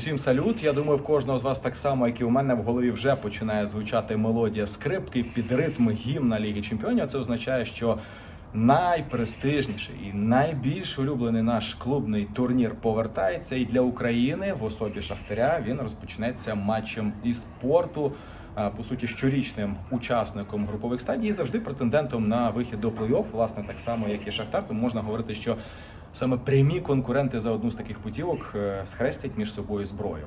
Усім салют. Я думаю, в кожного з вас так само, як і у мене в голові вже починає звучати мелодія скрипки під ритм гімна Ліги Чемпіонів. Це означає, що найпрестижніший і найбільш улюблений наш клубний турнір повертається. І для України в особі Шахтаря він розпочнеться матчем із спорту. По суті, щорічним учасником групових стадій і завжди претендентом на вихід до плей-офф, власне, так само, як і Шахтар. Тому можна говорити, що саме прямі конкуренти за одну з таких путівок е, схрестять між собою зброю.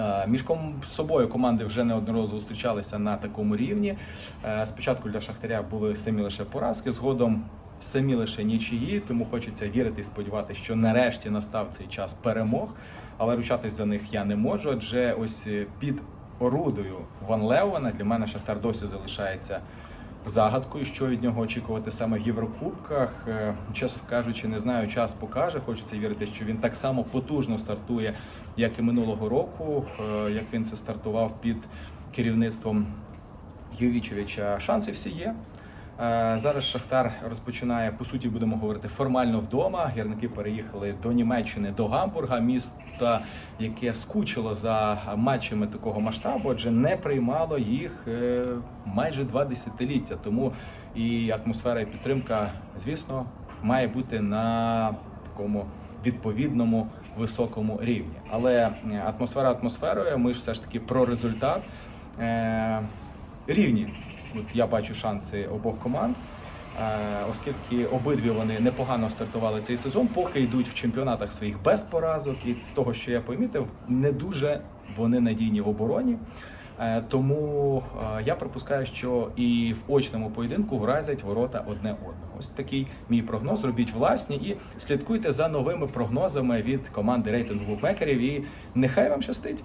Е, Між собою команди вже неодноразово зустрічалися на такому рівні. Е, Спочатку для Шахтаря були самі лише поразки, згодом самі лише нічиї, тому хочеться вірити і сподіватися, що нарешті настав цей час перемог. Але ручатись за них я не можу, адже ось під орудою Ван Леуена для мене Шахтар досі залишається загадкою, що від нього очікувати саме в Єврокубках. Е, Чесно кажучи, не знаю, час покаже. Хочеться вірити, що він так само потужно стартує, як і минулого року, е, як він це стартував під керівництвом Ювічевича, Шанси всі є. Е, Зараз Шахтар розпочинає, по суті, будемо говорити, формально вдома. Гірники переїхали до Німеччини, до Гамбурга, міста, яке скучило за матчами такого масштабу, адже не приймало їх е, майже два десятиліття. Тому і атмосфера і підтримка, звісно, має бути на такому відповідному високому рівні. Але е, атмосфера атмосферою, ми ж все ж таки про результат. Рівні От я бачу шанси обох команд, е, оскільки обидві вони непогано стартували цей сезон, поки йдуть в чемпіонатах своїх без поразок. І з того, що я помітив, не дуже вони надійні в обороні. Е, Тому е, я припускаю, що і в очному поєдинку вразять ворота одне одного. Ось такий мій прогноз. Робіть власні і слідкуйте за новими прогнозами від команди рейтингу букмекерів. І нехай вам щастить.